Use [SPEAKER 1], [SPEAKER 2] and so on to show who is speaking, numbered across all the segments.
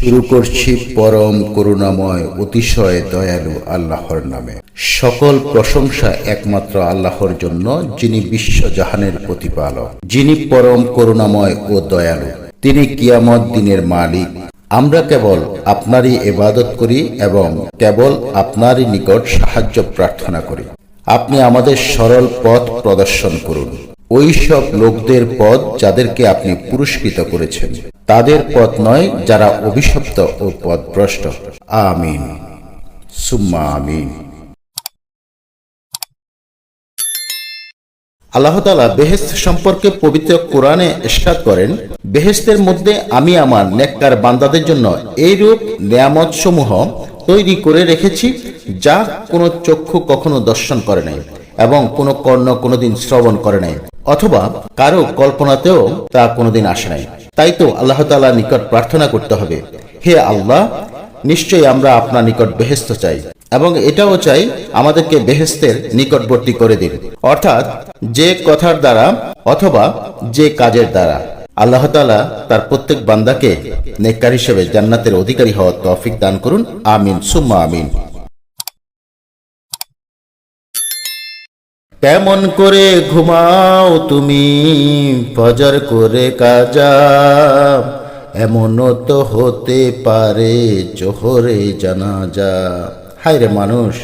[SPEAKER 1] শুরু করছি পরম করুণাময়, অতিশয় দয়ালু আল্লাহর নামে। সকল প্রশংসা একমাত্র আল্লাহর জন্য, যিনি বিশ্বজাহানের প্রতিপালক, যিনি পরম করুণাময় ও দয়ালু। তিনি কিয়ামত দিনের মালিক। আমরা কেবল আপনারই এবাদত করি এবং কেবল আপনারই নিকট সাহায্য প্রার্থনা করি। আপনি আমাদের সরল পথ প্রদর্শন করুন। ওই সব লোকদের পথ যাদেরকে আপনি পুরস্কৃত করেছেন। তাদের পথ নয়, যারা অভিশপ্ত ও পথভ্রষ্ট। আমিন। সুম্মা আমিন। আল্লাহ তালা বেহেস্ত সম্পর্কে পবিত্র কোরআনে ইস্কাত করেন বেহেস্তের মধ্যে আমি আমার নেককার বান্দাদের জন্য এইরূপ নিয়ামত সমূহ তৈরি করে রেখেছি, যা কোনো চক্ষু কখনো দর্শন করে নাই এবং কোনো কর্ণ কোনোদিন শ্রবণ করে নাই, অথবা কারও কল্পনাতেও তা কোনোদিন আসে নাই। তাই তো আল্লাহ তালা নিকট প্রার্থনা করতে হবে। হে আল্লাহ, নিশ্চয়ই আমরা আপনার নিকট বেহেস্ত চাই এবং এটাও চাই আমাদেরকে বেহেস্তের নিকটবর্তী করে দিন। অর্থাৎ যে কথার দ্বারা অথবা যে কাজের দ্বারা আল্লাহ তালা তার প্রত্যেক বান্দাকে নেককার হিসেবে জান্নাতের অধিকারী হওয়ার তৌফিক দান করুন। আমিন, সুম্মা আমিন। কেমন করে ঘুমাও তুমি? ফজর করে কাজা। এমনও তো হতে পারে জোহরে জানাজা। হায় রে মানুষ,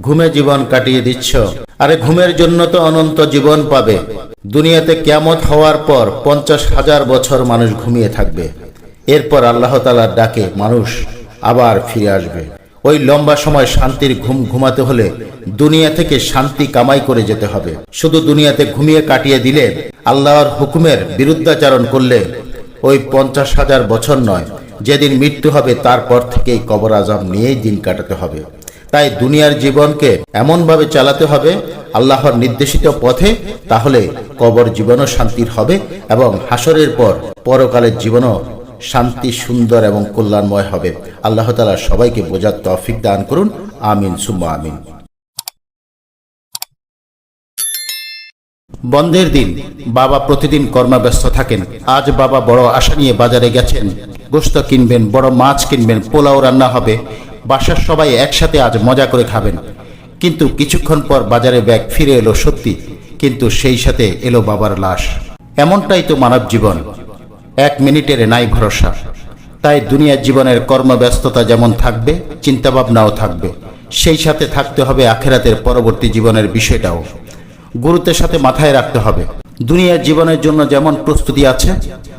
[SPEAKER 1] ঘুমে জীবন কাটিয়ে দিচ্ছ। আরে ঘুমের জন্য তো অনন্ত জীবন পাবে। দুনিয়াতে কেমত হওয়ার পর পঞ্চাশ হাজার বছর মানুষ ঘুমিয়ে থাকবে। এরপর আল্লাহ তালার ডাকে, মানুষ আবার ফিরে আসবে। ওই লম্বা সময় শান্তির ঘুম ঘুমাতে হলে দুনিয়া থেকে শান্তি কামাই করে যেতে হবে। শুধু দুনিয়াতে ঘুমিয়ে কাটিয়ে দিলে আল্লাহর হুকুমের বিরুদ্ধাচারণ করলে ওই পঞ্চাশ হাজার বছর নয়, যেদিন মৃত্যু হবে তারপর থেকেই কবর আজাব নিয়েই দিন কাটাতে হবে। তাই দুনিয়ার জীবনকে এমনভাবে চালাতে হবে, আল্লাহর নির্দেশিত পথে, তাহলে কবর জীবনও শান্তির হবে এবং হাসরের পর পরকালের জীবনও শান্তি, সুন্দর এবং কল্যাণময় হবে। আল্লাহ তালা সবাইকে বোঝার তৌফিক দান করুন। আমিন, সুম্মা আমিন। বন্ধের দিন, বাবা প্রতিদিন কর্মব্যস্ত থাকেন। আজ বাবা বড় আশা নিয়ে বাজারে গেছেন। গোস্ত কিনবেন, বড় মাছ কিনবেন, পোলাও রান্না হবে। বাসার সবাই একসাথে আজ মজা করে খাবেন। কিন্তু কিছুক্ষণ পর বাজারে ব্যাগ ফিরে এলো সত্যি। কিন্তু সেই সাথে এলো বাবার লাশ। এমনটাই তো মানব জীবন। এক মিনিটের নাই ভরসা। তাই দুনিয়ার জীবনের কর্মব্যস্ততা যেমন থাকবে, চিন্তাভাবনাও থাকবে। সেই সাথে থাকতে হবে আখেরাতের পরবর্তী জীবনের বিষয়টাও। গুরুত্বের সাথে মাথায় রাখতে হবে। দুনিয়ার জীবনের জন্য যেমন প্রস্তুতি আছে,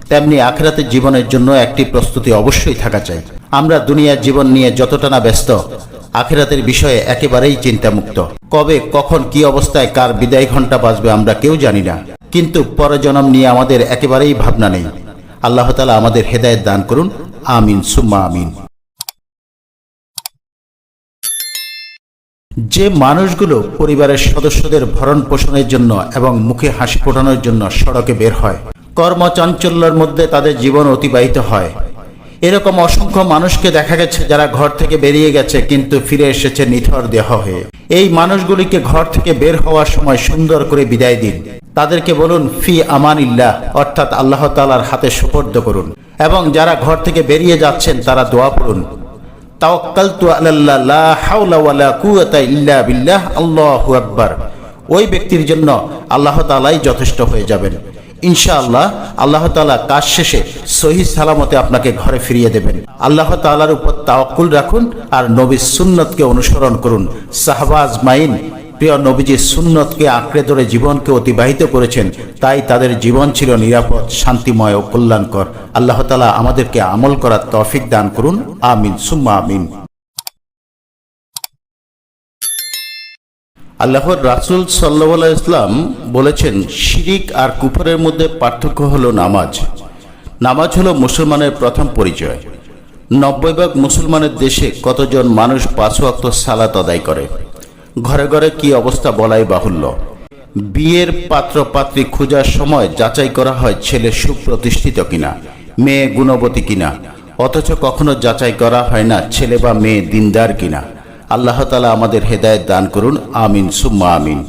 [SPEAKER 1] তেমনি আখেরাতের জীবনের জন্য একটি প্রস্তুতি অবশ্যই থাকা চাই। আমরা দুনিয়ার জীবন নিয়ে যতটা না ব্যস্ত, আখেরাতের বিষয়ে একেবারেই চিন্তামুক্ত। কবে, কখন, কি অবস্থায়, কার বিদায় ঘণ্টা বাজবে আমরা কেউ জানি না। কিন্তু পরজনম নিয়ে আমাদের একেবারেই ভাবনা নেই। আল্লাহ তালা আমাদের হেদায়ত দান করুন। আমিন, সুম্মা আমিন। যে মানুষগুলো পরিবারের সদস্যদের ভরণ পোষণের জন্য এবং মুখে হাসি ফোটানোর জন্য সড়কে বের হয়, কর্মচাঞ্চল্যের মধ্যে তাদের জীবন অতিবাহিত হয়। এরকম অসংখ্য মানুষকে দেখা গেছে যারা ঘর থেকে বেরিয়ে গেছে কিন্তু ফিরে এসেছে নিথর দেহ হয়ে। এই মানুষগুলিকে ঘর থেকে বের হওয়ার সময় সুন্দর করে বিদায় দিন। তাদেরকে বলুন, ফি আমানিল্লাহ অর্থাৎ আল্লাহ তালার হাতে সুপর্দ করুন। এবং যারা ঘর থেকে বেরিয়ে যাচ্ছেন, তারা দোয়া পড়ুন। তাওয়াক্কালতু আলাল্লাহ, লা হাওলা ওয়ালা কুওয়াতা বিল্লাহ, আল্লাহু ওই ব্যক্তির জন্য আল্লাহ তাআলাই যথেষ্ট হয়ে যাবেন। ইনশাআল্লাহ, আল্লাহ তাআলা কাজ শেষে সহি সালামতে আপনাকে ঘরে ফিরিয়ে দেবেন। আল্লাহ তাআলার উপর তাওয়াক্কুল রাখুন আর নবীর সুন্নতকে অনুসরণ করুন। সাহাবা আজমাইন প্রিয় নবীজির সুন্নতকে আঁকড়ে ধরে জীবনকে অতিবাহিত করেছেন, তাই তাদের জীবন ছিল নিরাপদ, শান্তিময় ও কল্যাণকর। আল্লাহ তালা আমাদেরকে আমল করার তৌফিক দান করুন। আমিন, সুম্মা আমিন। আল্লাহর রাসুল সাল্লাহ ইসলাম বলেছেন, শিরিক আর কুফরের মধ্যে পার্থক্য হলো নামাজ। নামাজ হলো মুসলমানের প্রথম পরিচয়। নব্বই ভাগ মুসলমানের দেশে কতজন মানুষ পাঁচ ওয়াক্ত সালাত আদায় করে? ঘরে ঘরে কি অবস্থা বলাই বাহুল্য। বিয়ের পাত্র পাত্রী খোঁজার সময় যাচাই করা হয় ছেলে সুপ্রতিষ্ঠিত কিনা, মেয়ে গুণবতী কিনা, অথচ কখনো যাচাই করা হয় না ছেলে বা মেয়ে দিনদার কিনা। আল্লাহ তালা আমাদের হেদায়ত দান করুন, আমিন, সুম্মা আমিন।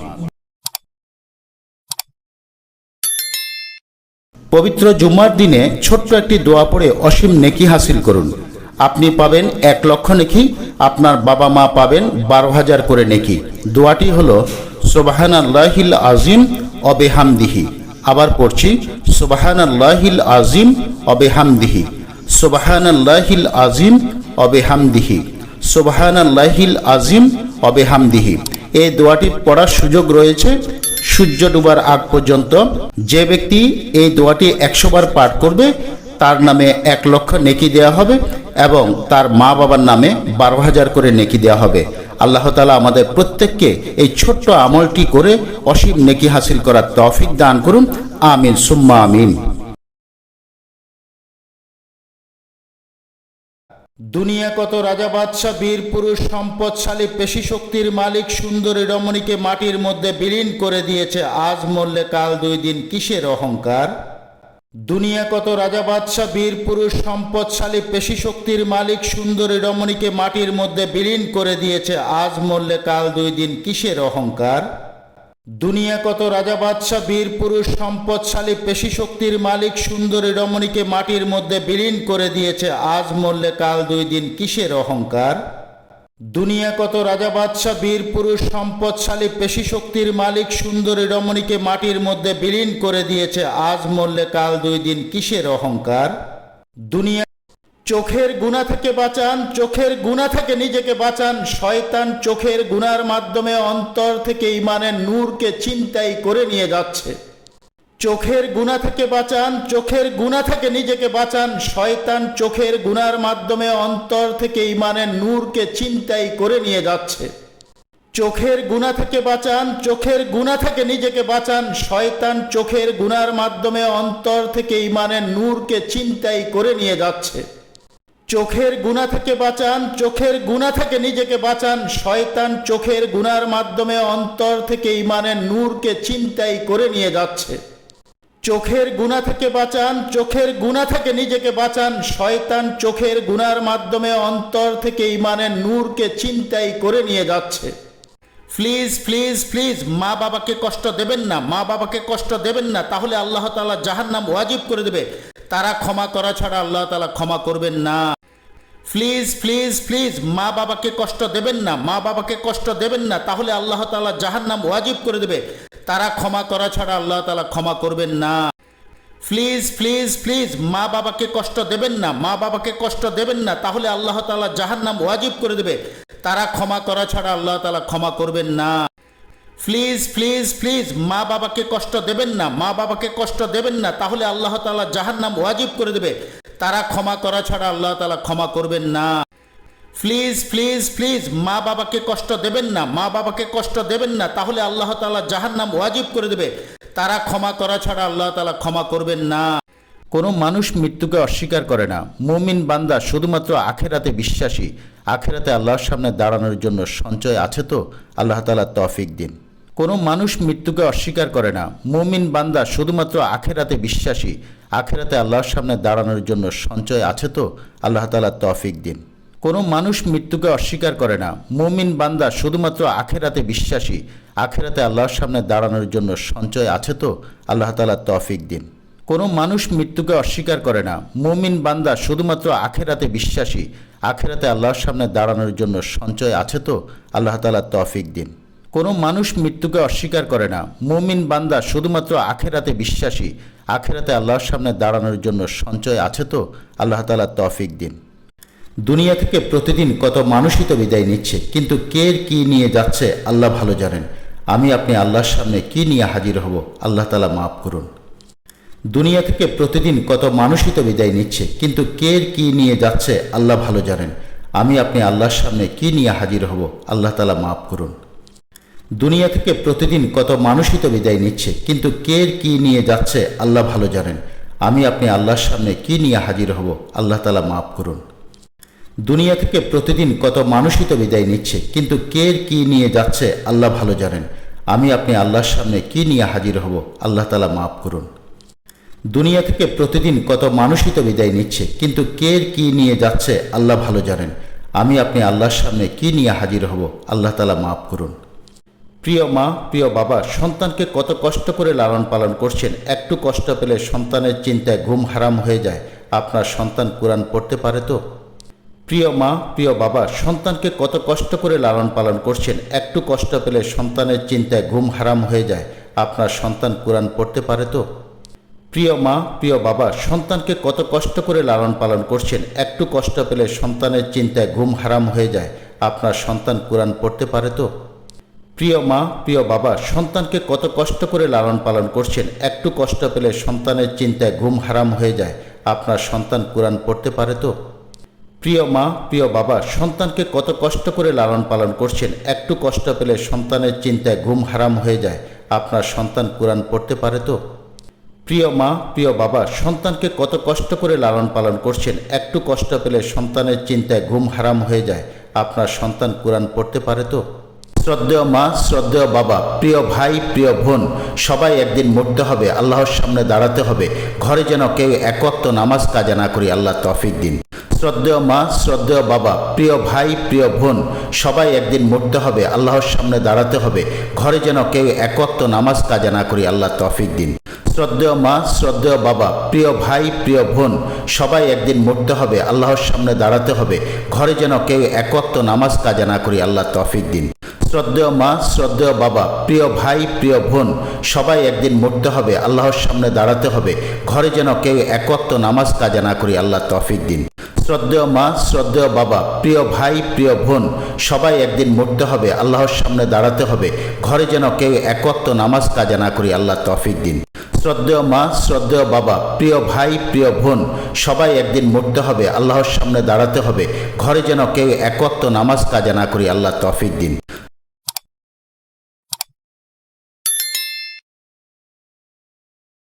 [SPEAKER 1] পবিত্র জুম্মার দিনে ছোট্ট একটি দোয়া পড়ে অসীম নেকি হাসিল করুন। আপনি পাবেন এক লক্ষ নেকি, আপনার বাবা মা পাবেন বারো হাজার করে নেকি। দোয়াটি হলো সোবাহান আল্লাহিল আজিম অবেহামদিহি। আবার পড়ছি সোবাহান আল্লাহিল আজিম অবেহামদিহি। সোবাহান আল্লাহিল আজিম অবেহামদিহি। সোবাহান আল্লাহিল আজিম অবেহামদিহি। এই দোয়াটি পড়ার সুযোগ রয়েছে, সূর্য ডুবার আগ পর্যন্ত। যে ব্যক্তি এই দোয়াটি একশো বার পাঠ করবে তার নামে এক লক্ষ নেকি দেওয়া হবে এবং তার মা বাবার নামে বারো হাজার করে নেকি দেওয়া হবে। আল্লাহ তালা আমাদের প্রত্যেককে এই ছোট্ট আমলটি করে অসীম নেকি হাসিল করার তৌফিক দান করুন। আমিন, সুম্মা আমিন। দুনিয়া কত রাজা বাদশাহ, বীর পুরুষ, সম্পদশালী, পেশি শক্তির মালিক, সুন্দরী রমণীকে মাটির মধ্যে বিলীন করে দিয়েছে। আজ মরলে কাল দুই দিন কিসের অহংকার? দুনিয়া কত রাজা বাদশাহ, বীর পুরুষ, সম্পদশালী, পেশি শক্তির মালিক, সুন্দরী রমণীকে মাটির মধ্যে বিলীন করে দিয়েছে, আজ মরলে কাল দুই দিন কিসের অহংকার? দুনিয়া কত রাজা বাদশাহ, বীর পুরুষ, সম্পদশালী, পেশি শক্তির মালিক, সুন্দরী রমণীকে মাটির মধ্যে বিলীন করে দিয়েছে, আজ মরলে কাল দুই দিন কিসের অহংকার? দুনিয়া কত রাজা বাদশাহ, বীর পুরুষ, সম্পদশালী, পেশি শক্তির মালিক, সুন্দরী রমণীকে মাটির মধ্যে বিলীন করে দিয়েছে। আজ মরলে কাল দুই দিন কিসের অহংকার? দুনিয়া চোখের গুণা থেকে বাঁচান, চোখের গুণা থেকে নিজেকে বাঁচান। শয়তান চোখের গুনার মাধ্যমে অন্তর থেকে ইমানের নূরকে চিন্তাই করে নিয়ে যাচ্ছে। চোখের গুণা থেকে বাঁচান, চোখের গুণা থেকে নিজেকে বাঁচান। শয়তান চোখের গুনার মাধ্যমে অন্তর থেকে ইমানের নূরকে চিন্তাই করে নিয়ে যাচ্ছে। চোখের গুণা থেকে বাঁচান, চোখের গুণা থেকে নিজেকে বাঁচান। শয়তান চোখের গুনার মাধ্যমে অন্তর থেকে ইমানের নূরকে চিন্তাই করে নিয়ে যাচ্ছে। চোখের গুণা থেকে বাঁচান, চোখের গুণা থেকে নিজেকে বাঁচান। শয়তান চোখের গুনার মাধ্যমে অন্তর থেকে ইমানের নূরকে চিন্তাই করে নিয়ে যাচ্ছে। চোখের গুণা থেকে বাঁচান, চোখের গুণা থেকে নিজেকে বাঁচান। শয়তান চোখের গুণার মাধ্যমে অন্তর থেকে ইমানের নূরকে চিন্তাই করে নিয়ে যাচ্ছে। প্লিজ প্লিজ প্লিজ, মা বাবাকে কষ্ট দেবেন না, মা বাবাকে কষ্ট দেবেন না, তাহলে আল্লাহ তালা জাহার নাম ওয়াজিব করে দেবে। তারা ক্ষমা করা ছাড়া আল্লাহ তালা ক্ষমা করবেন না। প্লিজ প্লিজ প্লিজ, মা বাবাকে কষ্ট দেবেন না, মা বাবাকে কষ্ট দেবেন না, তাহলে আল্লাহ তালা জাহার নাম ওয়াজিব করে দেবে। তারা ক্ষমা করা ছাড়া আল্লাহ তালা ক্ষমা করবেন না। প্লিজ প্লিজ প্লিজ, মা বাবাকে কষ্ট দেবেন না, মা বাবাকে কষ্ট দেবেন না, তাহলে আল্লাহ তালা জাহার নাম ওয়াজিব করে দেবে। তারা ক্ষমা করা ছাড়া আল্লাহ তালা ক্ষমা করবেন না। প্লিজ প্লিজ প্লিজ, মা বাবাকে কষ্ট দেবেন না, মা বাবাকে কষ্ট দেবেন না, তাহলে আল্লাহ তালা জাহার নাম ওয়াজিব করে দেবে। তারা ক্ষমা করা ছাড়া আল্লাহ তালা ক্ষমা করবেন না। প্লিজ প্লিজ প্লিজ মা বাবাকে কষ্ট দেবেন না, মা বাবাকে কষ্ট দেবেন না, তাহলে আল্লাহ তালা জাহার নাম ওয়াজিব করে দেবে। তারা ক্ষমা করা ছাড়া আল্লাহ তালা ক্ষমা করবেন না। কোনো মানুষ মৃত্যুকে অস্বীকার করে না। মুমিন বান্দা শুধুমাত্র আখেরাতে বিশ্বাসী। আখেরাতে আল্লাহর সামনে দাঁড়ানোর জন্য সঞ্চয় আছে তো? আল্লাহ তালা তফিক দিন। কোনো মানুষ মৃত্যুকে অস্বীকার করে না। মুমিন বান্দা শুধুমাত্র আখেরাতে বিশ্বাসী। আখেরাতে আল্লাহর সামনে দাঁড়ানোর জন্য সঞ্চয় আছে তো? আল্লাহ তালা তৌফিক দিন। কোনো মানুষ মৃত্যুকে অস্বীকার করে না। মুমিন বান্দা শুধুমাত্র আখেরাতে বিশ্বাসী। আখেরাতে আল্লাহর সামনে দাঁড়ানোর জন্য সঞ্চয় আছে তো? আল্লাহ তালা তৌফিক দিন। কোনো মানুষ মৃত্যুকে অস্বীকার করে না। মুমিন বান্দা শুধুমাত্র আখেরাতে বিশ্বাসী। আখেরাতে আল্লাহর সামনে দাঁড়ানোর জন্য সঞ্চয় আছে তো? আল্লাহ তালা তৌফিক দিন। কোনো মানুষ মৃত্যুকে অস্বীকার করে না। মুমিন বান্দা শুধুমাত্র আখেরাতে বিশ্বাসী। আখেরাতে আল্লাহর সামনে দাঁড়ানোর জন্য সঞ্চয় আছে তো? আল্লাহ তালা তৌফিক দিন। দুনিয়া থেকে প্রতিদিন কত মানুষই তো বিদায় নিচ্ছে, কিন্তু কে কি নিয়ে যাচ্ছে আল্লাহ ভালো জানেন। আমি আপনি আল্লাহর সামনে কি নিয়ে হাজির হব, আল্লাহ তালা মাফ করুন। দুনিয়া থেকে প্রতিদিন কত মানুষই তো বিদায় নিচ্ছে, কিন্তু কে কি নিয়ে যাচ্ছে আল্লাহ ভালো জানেন। আমি আপনি আল্লাহর সামনে কি নিয়ে হাজির হব, আল্লাহ তালা মাফ করুন। দুনিয়া থেকে প্রতিদিন কত মানুষই তো বিদায় নিচ্ছে, কিন্তু কে কি নিয়ে যাচ্ছে আল্লাহ ভালো জানেন। আমি আপনি আল্লাহর সামনে কি নিয়ে হাজির হব, আল্লাহ তালা মাফ করুন। দুনিয়া থেকে প্রতিদিন কত মানুষই তো বিদায় নিচ্ছে, কিন্তু কে কি নিয়ে যাচ্ছে আল্লাহ ভালো জানেন। আমি আপনি আল্লাহর সামনে কি নিয়ে হাজির হব, আল্লাহ তালা মাফ করুন। দুনিয়া থেকে প্রতিদিন কত মানুষই তো বিদায় নিচ্ছে, কিন্তু কে কি নিয়ে যাচ্ছে আল্লাহ ভালো জানেন। আমি আপনি আল্লাহর সামনে কি নিয়ে হাজির হব, আল্লাহ তালা মাফ করুন। প্রিয় মা, প্রিয় বাবা, সন্তানকে কত কষ্ট করে লালন পালন করছেন, একটু কষ্ট পেলে সন্তানের চিন্তায় ঘুম হারাম হয়ে যায়, আপনার সন্তান কোরআন পড়তে পারে তো? প্রিয় মা, প্রিয় বাবা, সন্তানকে কত কষ্ট করে লালন পালন করছেন, একটু কষ্ট পেলে সন্তানের চিন্তায় ঘুম হারাম হয়ে যায়, আপনার সন্তান কোরআন পড়তে পারে তো? প্রিয় মা, প্রিয় বাবা, সন্তানকে কত কষ্ট করে লালন পালন করছেন, একটু কষ্ট পেলে সন্তানের চিন্তায় ঘুম হারাম হয়ে যায়, আপনার সন্তান কোরআন পড়তে পারে তো? প্রিয় মা, প্রিয় বাবা, সন্তানকে কত কষ্ট করে লালন পালন করছেন, একটু কষ্ট পেলে সন্তানের চিন্তায় ঘুম হারাম হয়ে যায়। আপনার সন্তান কোরআন পড়তে পারে তো? প্রিয় মা, প্রিয় বাবা, সন্তানকে কত কষ্ট করে লালন পালন করছেন, একটু কষ্ট পেলে সন্তানের চিন্তায় ঘুম হারাম হয়ে যায়। আপনার সন্তান কোরআন পড়তে পারে তো? প্রিয় মা, প্রিয় বাবা, সন্তানকে কত কষ্ট করে লালন পালন করছেন, একটু কষ্ট পেলে সন্তানের চিন্তায় ঘুম হারাম হয়ে যায়। আপনার সন্তান কোরআন পড়তে পারে তো? শ্রদ্ধেয় মা, শ্রদ্ধেয় বাবা, প্রিয় ভাই, প্রিয় বোন, সবাই একদিন মরতে হবে, আল্লাহর সামনে দাঁড়াতে হবে, ঘরে যেন কেউ একত্ব নামাজ কাজা না করি, আল্লাহ তফিক দিন। শ্রদ্ধেয় মা, শ্রদ্ধেয় বাবা, প্রিয় ভাই, প্রিয় বোন, সবাই একদিন মরতে হবে, আল্লাহর সামনে দাঁড়াতে হবে, ঘরে যেন কেউ একত্র নামাজ কাজা না করি, আল্লাহ তফিক দিন। শ্রদ্ধেয় মা, শ্রদ্ধেয় বাবা, প্রিয় ভাই, প্রিয় বোন, সবাই একদিন মরতে হবে, আল্লাহর সামনে দাঁড়াতে হবে, ঘরে যেন কেউ একত্ব নামাজ কাজা না করি, আল্লাহ তফিক দিন। শ্রদ্ধেয় মা, শ্রদ্ধেয় বাবা, প্রিয় ভাই, প্রিয় বোন, সবাই একদিন মরতে হবে, আল্লাহর সামনে দাঁড়াতে হবে, ঘরে যেন কেউ একত্ব নামাজ কাজা না করি আল্লাহ তফিক দিন। শ্রদ্ধেয় মা, শ্রদ্ধেয় বাবা, প্রিয় ভাই, প্রিয় বোন, সবাই একদিন মরতে হবে, আল্লাহর সামনে দাঁড়াতে হবে, ঘরে যেন কেউ একত্ব নামাজ কাজা না করি আল্লাহ তফিক দিন। শ্রদ্ধেয় মা, শ্রদ্ধেয় বাবা, প্রিয় ভাই, প্রিয় বোন, সবাই একদিন মরতে হবে, আল্লাহর সামনে দাঁড়াতে হবে, ঘরে যেন কেউ একত্ব নামাজ কাজা না করি আল্লাহ তফিক দিন।